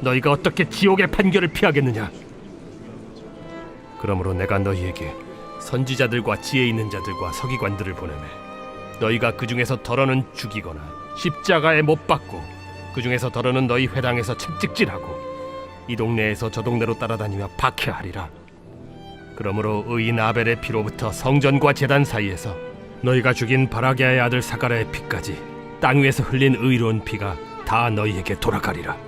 너희가 어떻게 지옥의 판결을 피하겠느냐? 그러므로 내가 너희에게 선지자들과 지혜 있는 자들과 서기관들을 보내매 너희가 그 중에서 덜어는 죽이거나 십자가에 못 박고 그 중에서 덜어는 너희 회당에서 책찍질하고 이 동네에서 저 동네로 따라다니며 박해하리라. 그러므로 의인 아벨의 피로부터 성전과 제단 사이에서 너희가 죽인 바라게의 아들 사가라의 피까지 땅 위에서 흘린 의로운 피가 다 너희에게 돌아가리라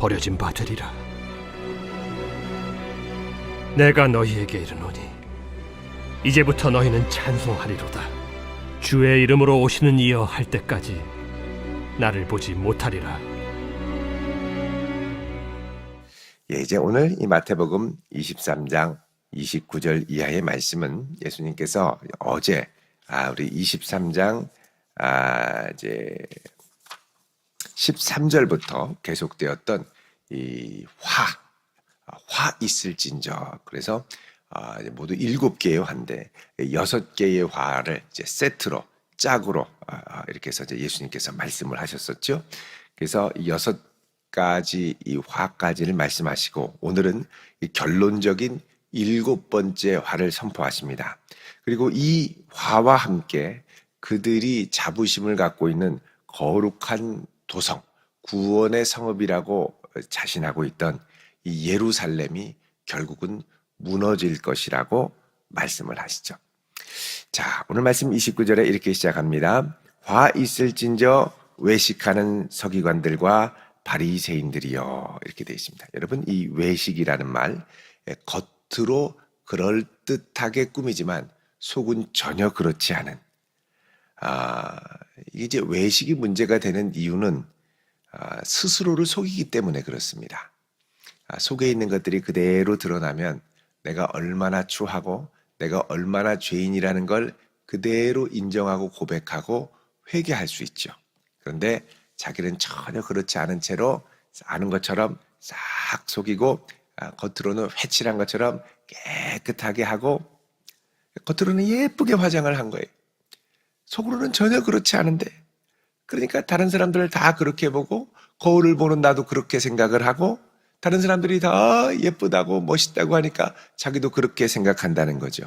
버려진 바 되리라. 내가 너희에게 이르노니 이제부터 너희는 찬송하리로다 주의 이름으로 오시는 이여 할 때까지 나를 보지 못하리라 예, 이제 오늘 이 마태복음 23장 29절 이하의 말씀은 예수님께서 어제 아 우리 23장 아 이제 13절부터 계속되었던 이 화, 아, 화 있을진저. 그래서 아, 모두 일곱 개의 화인데 여섯 개의 화를 이제 세트로 짝으로 아, 아, 이렇게 해서 이제 예수님께서 말씀을 하셨었죠. 그래서 이 여섯 가지 이 화까지를 말씀하시고 오늘은 이 결론적인 일곱 번째 화를 선포하십니다. 그리고 이 화와 함께 그들이 자부심을 갖고 있는 거룩한 도성, 구원의 성읍이라고 자신하고 있던 이 예루살렘이 결국은 무너질 것이라고 말씀을 하시죠. 자, 오늘 말씀 29절에 이렇게 시작합니다. 화 있을진저 외식하는 서기관들과 바리새인들이여 이렇게 되어 있습니다. 여러분 이 외식이라는 말 예, 겉으로 그럴 듯하게 꾸미지만 속은 전혀 그렇지 않은 아, 이제 외식이 문제가 되는 이유는 아, 스스로를 속이기 때문에 그렇습니다. 아, 속에 있는 것들이 그대로 드러나면 내가 얼마나 추하고 내가 얼마나 죄인이라는 걸 그대로 인정하고 고백하고 회개할 수 있죠. 그런데 자기는 전혀 그렇지 않은 채로 아는 것처럼 싹 속이고 아, 겉으로는 회칠한 것처럼 깨끗하게 하고 겉으로는 예쁘게 화장을 한 거예요. 속으로는 전혀 그렇지 않은데 그러니까 다른 사람들 다 그렇게 보고 거울을 보는 나도 그렇게 생각을 하고 다른 사람들이 다 예쁘다고 멋있다고 하니까 자기도 그렇게 생각한다는 거죠.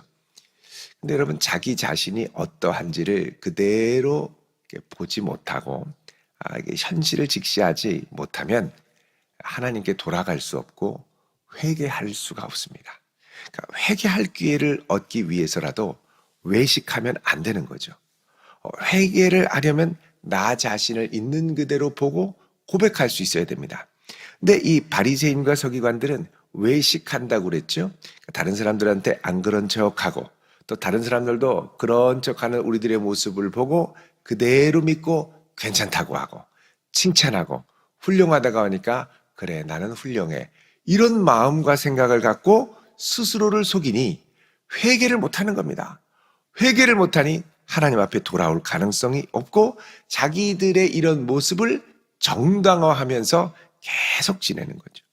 근데 여러분 자기 자신이 어떠한지를 그대로 보지 못하고 아, 현실을 직시하지 못하면 하나님께 돌아갈 수 없고 회개할 수가 없습니다. 그러니까 회개할 기회를 얻기 위해서라도 외식하면 안 되는 거죠. 어, 회개를 하려면 나 자신을 있는 그대로 보고 고백할 수 있어야 됩니다. 근데 이 바리새인과 서기관들은 외식한다고 그랬죠. 그러니까 다른 사람들한테 안 그런 척하고 또 다른 사람들도 그런 척하는 우리들의 모습을 보고 그대로 믿고 괜찮다고 하고 칭찬하고 훌륭하다고 하니까 그래 나는 훌륭해 이런 마음과 생각을 갖고 스스로를 속이니 회개를 못하는 겁니다. 회개를 못하니 하나님 앞에 돌아올 가능성이 없고 자기들의 이런 모습을 정당화하면서 계속 지내는 거죠.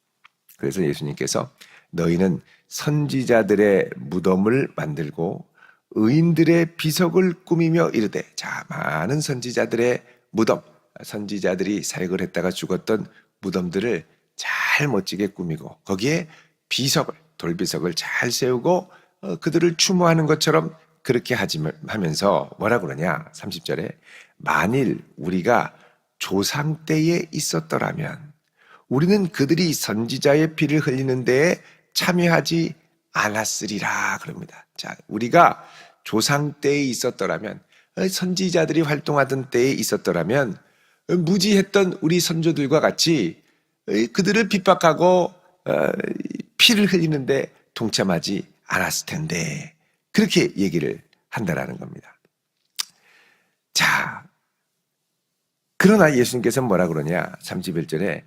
그래서 예수님께서 너희는 선지자들의 무덤을 만들고 의인들의 비석을 꾸미며 이르되 자 많은 선지자들의 무덤 선지자들이 사역을 했다가 죽었던 무덤들을 잘 멋지게 꾸미고 거기에 비석을 돌비석을 잘 세우고 어, 그들을 추모하는 것처럼 그렇게 하지 하면서 뭐라 그러냐 30절에 만일 우리가 조상 때에 있었더라면 우리는 그들이 선지자의 피를 흘리는 데에 참여하지 않았으리라 그럽니다. 자, 우리가 조상 때에 있었더라면 어, 선지자들이 활동하던 때에 있었더라면 어, 무지했던 우리 선조들과 같이 어, 그들을 핍박하고 어, 피를 흘리는데 동참하지 않았을 텐데 그렇게 얘기를 한다라는 겁니다. 자, 그러나 예수님께서 뭐라 그러냐? 31절에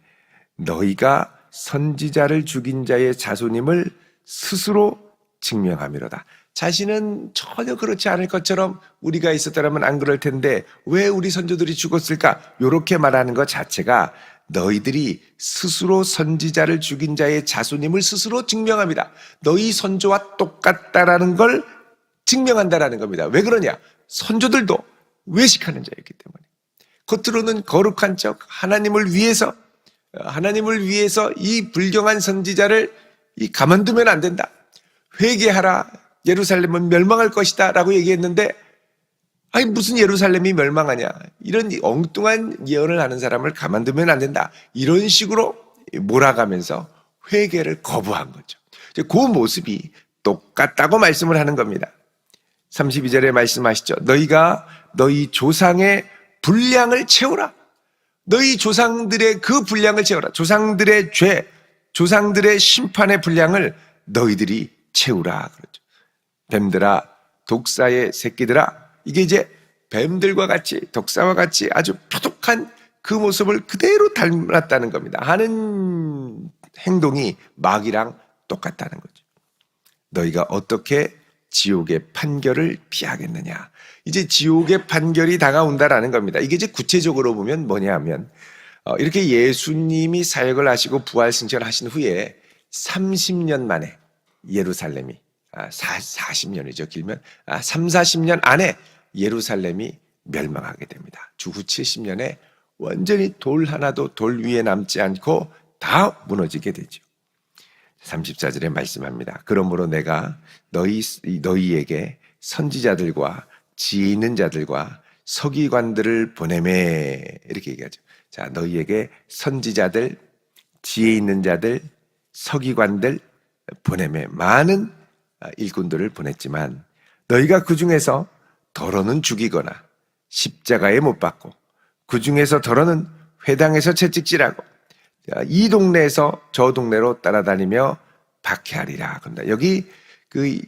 너희가 선지자를 죽인 자의 자손임을 스스로 증명함이로다. 자신은 전혀 그렇지 않을 것처럼 우리가 있었더라면 안 그럴 텐데 왜 우리 선조들이 죽었을까? 이렇게 말하는 것 자체가 너희들이 스스로 선지자를 죽인 자의 자손임을 스스로 증명합니다. 너희 선조와 똑같다라는 걸 증명한다라는 겁니다. 왜 그러냐? 선조들도 외식하는 자였기 때문에. 겉으로는 거룩한 척 하나님을 위해서 하나님을 위해서 이 불경한 선지자를 이 가만두면 안 된다. 회개하라. 예루살렘은 멸망할 것이다라고 얘기했는데 아니 무슨 예루살렘이 멸망하냐. 이런 엉뚱한 예언을 하는 사람을 가만두면 안 된다. 이런 식으로 몰아가면서 회개를 거부한 거죠. 그 모습이 똑같다고 말씀을 하는 겁니다. 32절에 말씀하시죠. 너희가 너희 조상의 분량을 채우라. 너희 조상들의 그 분량을 채우라. 조상들의 죄, 조상들의 심판의 분량을 너희들이 채우라. 그러죠. 뱀들아, 독사의 새끼들아. 이게 이제 뱀들과 같이, 독사와 같이 아주 표독한 그 모습을 그대로 닮았다는 겁니다. 하는 행동이 마귀랑 똑같다는 거죠. 너희가 어떻게 지옥의 판결을 피하겠느냐. 이제 지옥의 판결이 다가온다라는 겁니다. 이게 이제 구체적으로 보면 뭐냐 하면, 어, 이렇게 예수님이 사역을 하시고 부활 승천하신 후에 30년 만에 예루살렘이, 아, 40년이죠, 길면, 아, 3, 40년 안에 예루살렘이 멸망하게 됩니다. 주후 70년에 완전히 돌 하나도 돌 위에 남지 않고 다 무너지게 되죠. 34절에 말씀합니다. 그러므로 내가 너희, 너희에게 선지자들과 지혜 있는 자들과 서기관들을 보내매 이렇게 얘기하죠. 자, 너희에게 선지자들, 지혜 있는 자들, 서기관들 보내매 많은 일꾼들을 보냈지만 너희가 그 중에서 더러는 죽이거나 십자가에 못 박고 그 중에서 더러는 회당에서 채찍질하고 이 동네에서 저 동네로 따라다니며 박해하리라. 그런다. 여기 그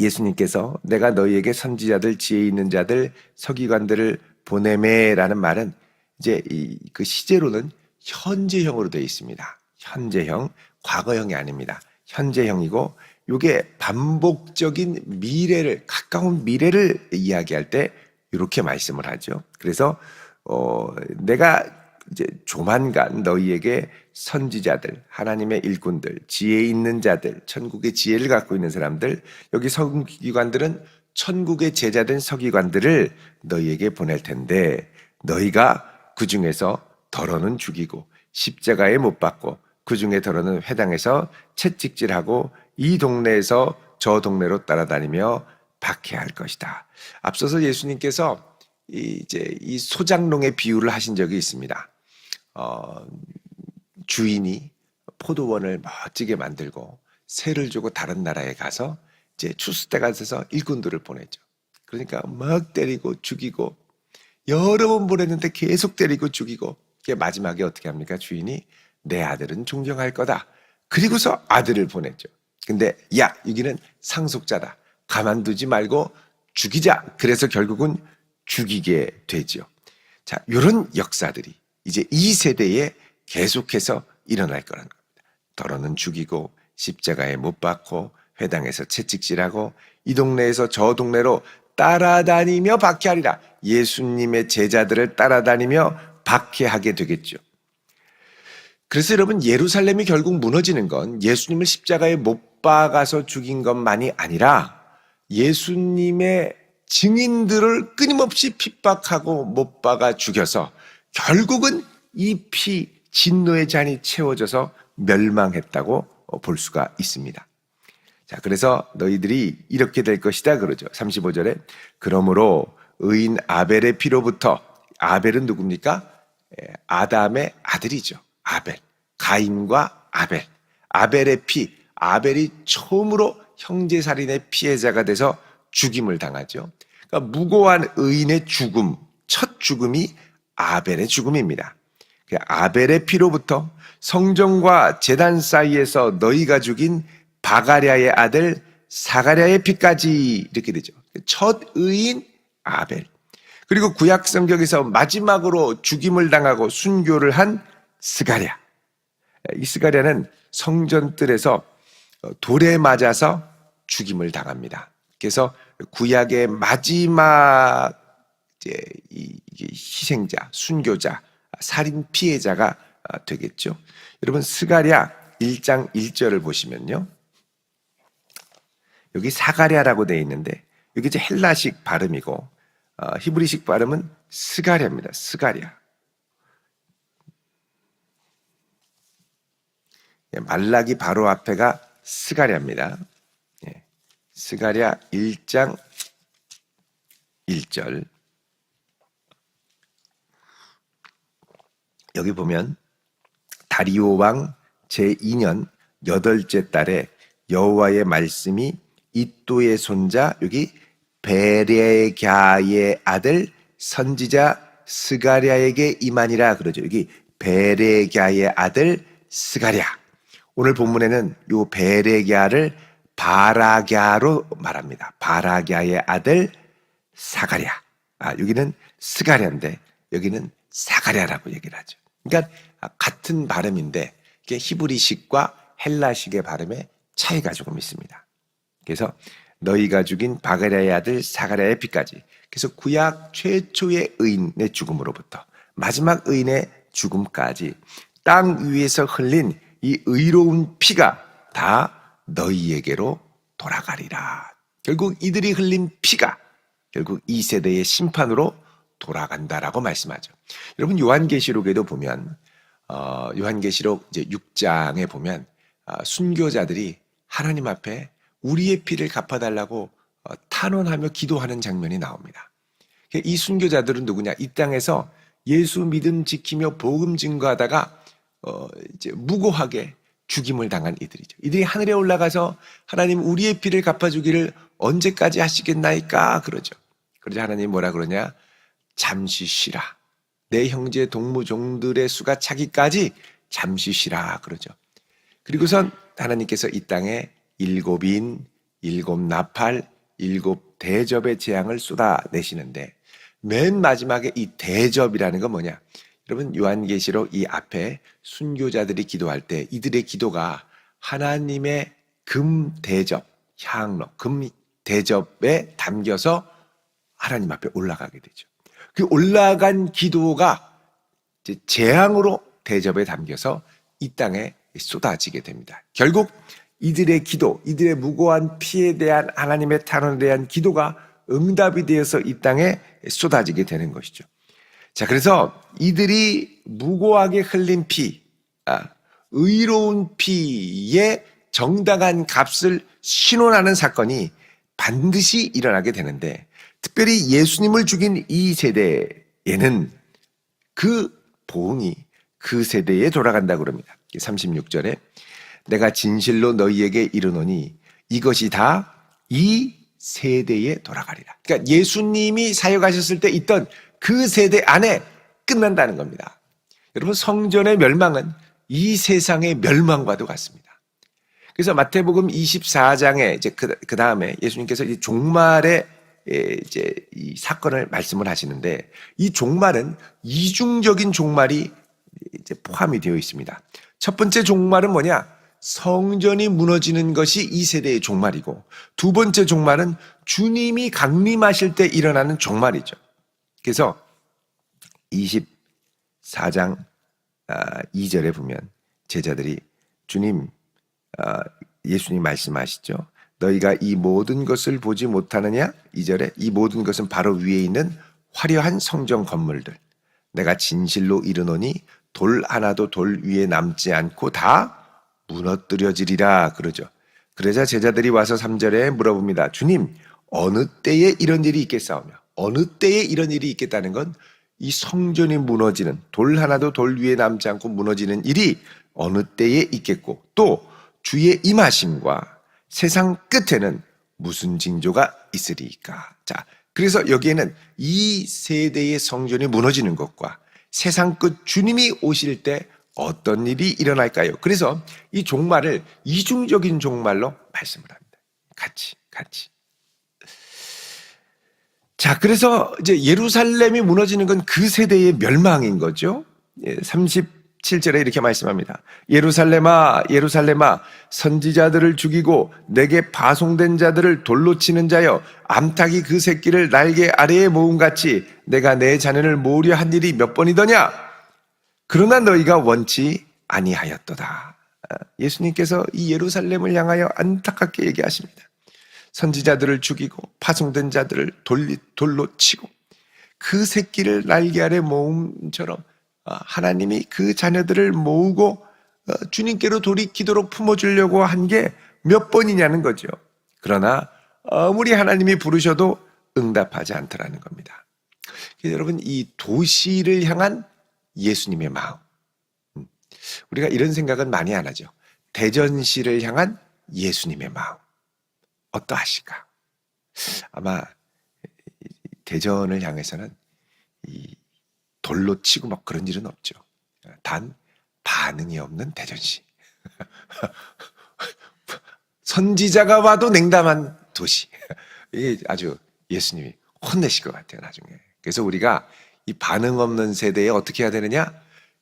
예수님께서 내가 너희에게 선지자들, 지혜 있는 자들, 서기관들을 보내매라는 말은 이제 이 그 시제로는 현재형으로 되어 있습니다. 현재형, 과거형이 아닙니다. 현재형이고 이게 반복적인 미래를 가까운 미래를 이야기할 때 이렇게 말씀을 하죠. 그래서 어 내가 이제 조만간 너희에게 선지자들, 하나님의 일꾼들, 지혜 있는 자들, 천국의 지혜를 갖고 있는 사람들, 여기 서기관들은 천국의 제자된 서기관들을 너희에게 보낼 텐데 너희가 그 중에서 더러는 죽이고 십자가에 못 박고 그 중에 더러는 회당에서 채찍질하고 이 동네에서 저 동네로 따라다니며 박해할 것이다. 앞서서 예수님께서 이 이제 이 소장농의 비유를 하신 적이 있습니다. 어, 주인이 포도원을 멋지게 만들고 세를 주고 다른 나라에 가서 이제 추수 때가 돼서 일꾼들을 보내죠. 그러니까 막 때리고 죽이고 여러 번 보냈는데 계속 때리고 죽이고 이게 마지막에 어떻게 합니까? 주인이 내 아들은 존경할 거다. 그리고서 아들을 보냈죠. 근데 야 여기는 상속자다. 가만두지 말고 죽이자. 그래서 결국은 죽이게 되죠. 자, 이런 역사들이 이제 이 세대에 계속해서 일어날 거라는 겁니다. 더러는 죽이고 십자가에 못 박고 회당에서 채찍질하고 이 동네에서 저 동네로 따라다니며 박해하리라. 예수님의 제자들을 따라다니며 박해하게 되겠죠. 그래서 여러분 예루살렘이 결국 무너지는 건 예수님을 십자가에 못 박아서 죽인 것만이 아니라 예수님의 증인들을 끊임없이 핍박하고 못 박아 죽여서 결국은 이 피 진노의 잔이 채워져서 멸망했다고 볼 수가 있습니다. 자, 그래서 너희들이 이렇게 될 것이다 그러죠. 35절에 그러므로 의인 아벨의 피로부터 아벨은 누굽니까? 예, 아담의 아들이죠. 아벨, 가인과 아벨, 아벨의 피, 아벨이 처음으로 형제 살인의 피해자가 돼서 죽임을 당하죠. 그러니까 무고한 의인의 죽음, 첫 죽음이 아벨의 죽음입니다. 그 아벨의 피로부터 성전과 제단 사이에서 너희가 죽인 바가랴의 아들 사가랴의 피까지 이렇게 되죠. 첫 의인 아벨. 그리고 구약 성경에서 마지막으로 죽임을 당하고 순교를 한 스가랴. 이 스가랴는 성전뜰에서 돌에 맞아서 죽임을 당합니다. 그래서 구약의 마지막 이제 희생자, 순교자, 살인 피해자가 아, 되겠죠. 여러분 스가랴 1장 1절을 보시면요. 여기 사가랴라고 되어 있는데 여기 이제 헬라식 발음이고 어, 히브리식 발음은 스가랴입니다. 스가랴. 말라기 바로 앞에가 스가랴입니다. 예, 스가랴 1장 1절. 여기 보면 다리오 왕 제2년 여덟째 달에 여호와의 말씀이 이또의 손자 여기 베레갸의 아들 선지자 스가랴에게 임하니라 그러죠. 여기 베레갸의 아들 스가랴. 오늘 본문에는 요 베레갸를 바라갸로 말합니다. 바라갸의 아들 사가랴. 아, 여기는 스가랴인데 여기는 사가랴라고 얘기를 하죠. 그러니까 같은 발음인데 이게 히브리식과 헬라식의 발음에 차이가 조금 있습니다. 그래서 너희가 죽인 바가랴의 아들 사가랴의 피까지. 그래서 구약 최초의 의인의 죽음으로부터 마지막 의인의 죽음까지 땅 위에서 흘린 이 의로운 피가 다 너희에게로 돌아가리라. 결국 이들이 흘린 피가 결국 이 세대의 심판으로 돌아간다라고 말씀하죠. 여러분 요한계시록에도 보면 어, 요한계시록 이제 6장에 보면 어, 순교자들이 하나님 앞에 우리의 피를 갚아달라고 어, 탄원하며 기도하는 장면이 나옵니다. 이 순교자들은 누구냐? 이 땅에서 예수 믿음 지키며 복음 증거하다가 어, 이제 무고하게 죽임을 당한 이들이죠. 이들이 하늘에 올라가서 하나님 우리의 피를 갚아주기를 언제까지 하시겠나이까 그러죠. 그러자 하나님 뭐라 그러냐? 잠시 쉬라. 내 형제 동무종들의 수가 차기까지 잠시 쉬라 그러죠. 그리고선 하나님께서 이 땅에 일곱 인, 일곱 나팔, 일곱 대접의 재앙을 쏟아내시는데 맨 마지막에 이 대접이라는 건 뭐냐? 여러분 요한계시록 이 앞에 순교자들이 기도할 때 이들의 기도가 하나님의 금 대접, 향로, 금 대접에 담겨서 하나님 앞에 올라가게 되죠. 그 올라간 기도가 재앙으로 대접에 담겨서 이 땅에 쏟아지게 됩니다. 결국 이들의 기도, 이들의 무고한 피에 대한 하나님의 탄원에 대한 기도가 응답이 되어서 이 땅에 쏟아지게 되는 것이죠. 자, 그래서 이들이 무고하게 흘린 피, 아, 의로운 피에 정당한 값을 신원하는 사건이 반드시 일어나게 되는데, 특별히 예수님을 죽인 이 세대에는 그 보응이 그 세대에 돌아간다 그럽니다. 36절에 내가 진실로 너희에게 이르노니 이것이 다 이 세대에 돌아가리라. 그러니까 예수님이 사역하셨을 때 있던 그 세대 안에 끝난다는 겁니다. 여러분 성전의 멸망은 이 세상의 멸망과도 같습니다. 그래서 마태복음 24장에 이제 그, 그 다음에 예수님께서 이 종말의 예, 이제 이 사건을 말씀을 하시는데 이 종말은 이중적인 종말이 이제 포함이 되어 있습니다. 첫 번째 종말은 뭐냐? 성전이 무너지는 것이 이 세대의 종말이고 두 번째 종말은 주님이 강림하실 때 일어나는 종말이죠. 그래서 24장 2절에 아, 보면 제자들이 주님 아, 예수님 말씀하시죠. 너희가 이 모든 것을 보지 못하느냐? 2절에 이 모든 것은 바로 위에 있는 화려한 성전 건물들. 내가 진실로 이르노니 돌 하나도 돌 위에 남지 않고 다 무너뜨려지리라 그러죠. 그러자 제자들이 와서 3절에 물어봅니다. 주님, 어느 때에 이런 일이 있겠사오며 어느 때에 이런 일이 있겠다는 건 이 성전이 무너지는 돌 하나도 돌 위에 남지 않고 무너지는 일이 어느 때에 있겠고 또 주의 임하심과 세상 끝에는 무슨 징조가 있으리까. 자, 그래서 여기에는 이 세대의 성전이 무너지는 것과 세상 끝 주님이 오실 때 어떤 일이 일어날까요? 그래서 이 종말을 이중적인 종말로 말씀을 합니다. 같이, 같이. 자, 그래서 이제 예루살렘이 무너지는 건 그 세대의 멸망인 거죠. 37절에 이렇게 말씀합니다. 예루살렘아, 예루살렘아, 선지자들을 죽이고 내게 파송된 자들을 돌로 치는 자여, 암탉이 그 새끼를 날개 아래에 모은 같이 내가 내 자녀를 모으려 한 일이 몇 번이더냐? 그러나 너희가 원치 아니하였도다. 아, 예수님께서 이 예루살렘을 향하여 안타깝게 얘기하십니다. 선지자들을 죽이고 파송된 자들을 돌리, 돌로 치고 그 새끼를 날개 아래 모음처럼 어, 하나님이 그 자녀들을 모으고 어, 주님께로 돌이키도록 품어주려고 한 게 몇 번이냐는 거죠. 그러나 아무리 하나님이 부르셔도 응답하지 않더라는 겁니다. 여러분 이 도시를 향한 예수님의 마음 음, 우리가 이런 생각은 많이 안 하죠. 대전시를 향한 예수님의 마음 어떠하실까? 아마 대전을 향해서는 이 돌로 치고 막 그런 일은 없죠. 단 반응이 없는 대전시. 선지자가 와도 냉담한 도시. 이게 아주 예수님이 혼내실 것 같아요, 나중에. 그래서 우리가 이 반응 없는 세대에 어떻게 해야 되느냐?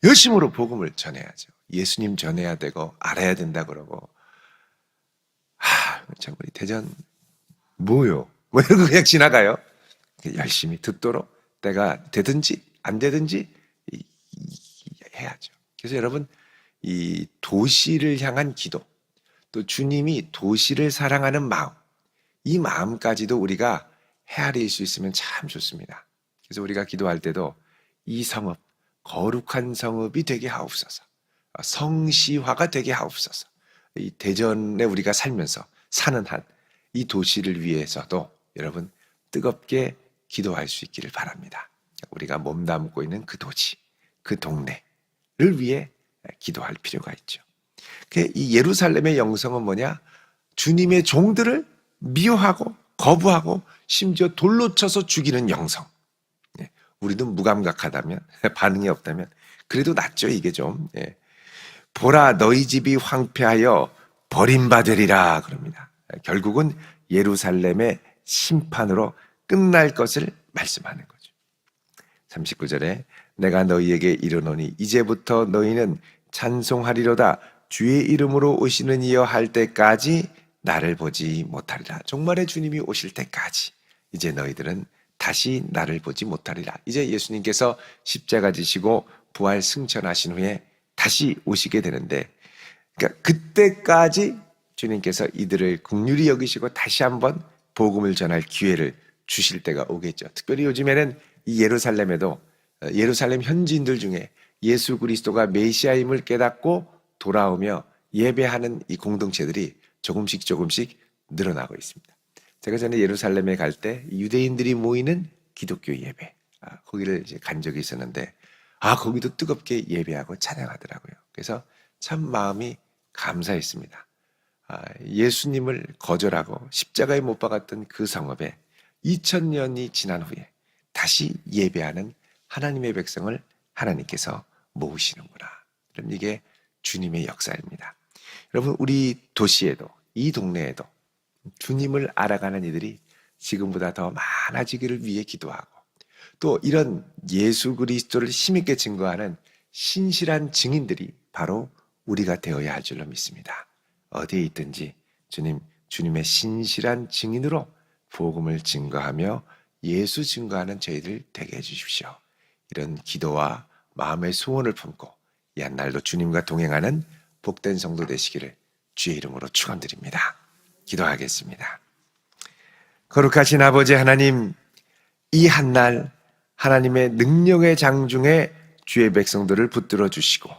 열심으로 복음을 전해야죠. 예수님 전해야 되고 알아야 된다 그러고 하, 참 우리 대전 뭐요? 뭐 이러고 그냥 지나가요. 열심히 듣도록 때가 되든지 안 되든지 해야죠. 그래서 여러분 이 도시를 향한 기도 또 주님이 도시를 사랑하는 마음 이 마음까지도 우리가 헤아릴 수 있으면 참 좋습니다. 그래서 우리가 기도할 때도 이 성읍 거룩한 성읍이 되게 하옵소서. 성시화가 되게 하옵소서. 이 대전에 우리가 살면서 사는 한 이 도시를 위해서도 여러분 뜨겁게 기도할 수 있기를 바랍니다. 우리가 몸담고 있는 그 도시, 그 동네를 위해 기도할 필요가 있죠. 그이 예루살렘의 영성은 뭐냐? 주님의 종들을 미워하고 거부하고 심지어 돌로 쳐서 죽이는 영성. 예, 우리도 무감각하다면 반응이 없다면 그래도 낫죠 이게 좀. 예. 보라 너희 집이 황폐하여 버림받으리라 그럽니다. 결국은 예루살렘의 심판으로 끝날 것을 말씀하는 거죠. 39절에 내가 너희에게 이르노니 이제부터 너희는 찬송하리로다 주의 이름으로 오시는 이여 할 때까지 나를 보지 못하리라. 종말의 주님이 오실 때까지 이제 너희들은 다시 나를 보지 못하리라. 이제 예수님께서 십자가 지시고 부활 승천하신 후에 다시 오시게 되는데 그러니까 그때까지 주님께서 이들을 국률이 여기시고 다시 한번 복음을 전할 기회를 주실 때가 오겠죠. 특별히 요즘에는 이 예루살렘에도 어, 예루살렘 현지인들 중에 예수 그리스도가 메시아임을 깨닫고 돌아오며 예배하는 이 공동체들이 조금씩 조금씩 늘어나고 있습니다. 제가 전에 예루살렘에 갈 때 유대인들이 모이는 기독교 예배 아, 거기를 이제 간 적이 있었는데 아 거기도 뜨겁게 예배하고 찬양하더라고요. 그래서 참 마음이 감사했습니다. 아, 예수님을 거절하고 십자가에 못 박았던 그 성읍에 2000년이 지난 후에 다시 예배하는 하나님의 백성을 하나님께서 모으시는구나. 그럼 이게 주님의 역사입니다. 여러분 우리 도시에도 이 동네에도 주님을 알아가는 이들이 지금보다 더 많아지기를 위해 기도하고 또 이런 예수 그리스도를 힘있게 증거하는 신실한 증인들이 바로 우리가 되어야 할 줄로 믿습니다. 어디에 있든지 주님 주님의 신실한 증인으로 복음을 증거하며 예수 증거하는 저희들 되게 해 주십시오. 이런 기도와 마음의 소원을 품고 이 한날도 주님과 동행하는 복된 성도 되시기를 주의 이름으로 축원드립니다. 기도하겠습니다. 거룩하신 아버지 하나님, 이 한날 하나님의 능력의 장중에 주의 백성들을 붙들어 주시고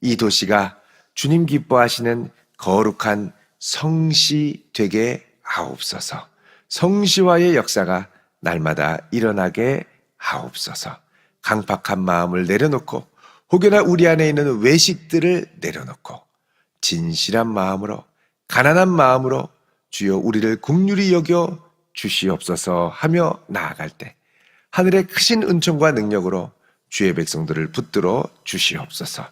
이 도시가 주님 기뻐하시는 거룩한 성시 되게 하옵소서. 성시와의 역사가 날마다 일어나게 하옵소서. 강팍한 마음을 내려놓고 혹여나 우리 안에 있는 외식들을 내려놓고 진실한 마음으로 가난한 마음으로 주여 우리를 국률이 여겨 주시옵소서 하며 나아갈 때 하늘의 크신 은총과 능력으로 주의 백성들을 붙들어 주시옵소서.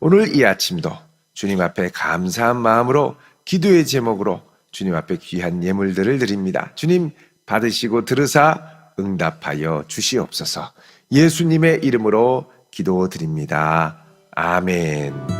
오늘 이 아침도 주님 앞에 감사한 마음으로 기도의 제목으로 주님 앞에 귀한 예물들을 드립니다. 주님 받으시고 들으사 응답하여 주시옵소서. 예수님의 이름으로 기도드립니다. 아멘.